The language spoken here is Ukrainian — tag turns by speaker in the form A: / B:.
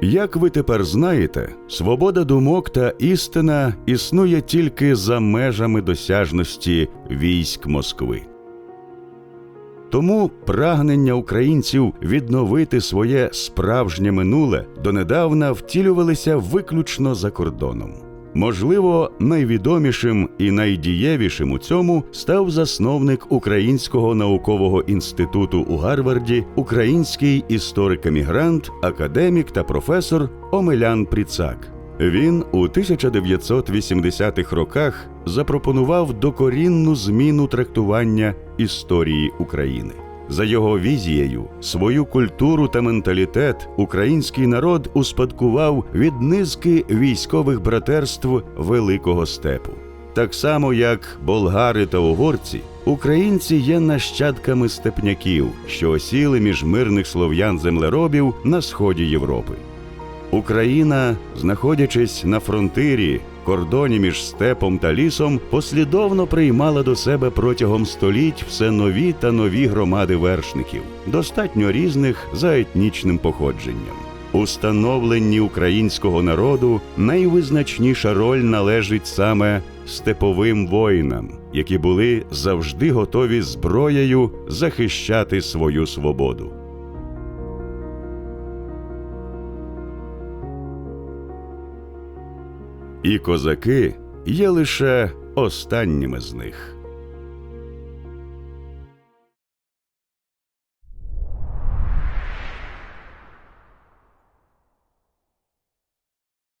A: Як ви тепер знаєте, свобода думок та істина існує тільки за межами досяжності військ Москви. Тому прагнення українців відновити своє справжнє минуле донедавна втілювалися виключно за кордоном. Можливо, найвідомішим і найдієвішим у цьому став засновник Українського наукового інституту у Гарварді, український історик-емігрант, академік та професор Омелян Пріцак. Він у 1980-х роках запропонував докорінну зміну трактування історії України. За його візією, свою культуру та менталітет український народ успадкував від низки військових братерств Великого степу. Так само, як болгари та угорці, українці є нащадками степняків, що осіли між мирних слов'ян землеробів на сході Європи. Україна, знаходячись на фронтирі, кордоні між степом та лісом, послідовно приймала до себе протягом століть все нові та нові громади вершників, достатньо різних за етнічним походженням. У становленні українського народу найвизначніша роль належить саме степовим воїнам, які були завжди готові зброєю захищати свою свободу. І козаки є лише останніми з них.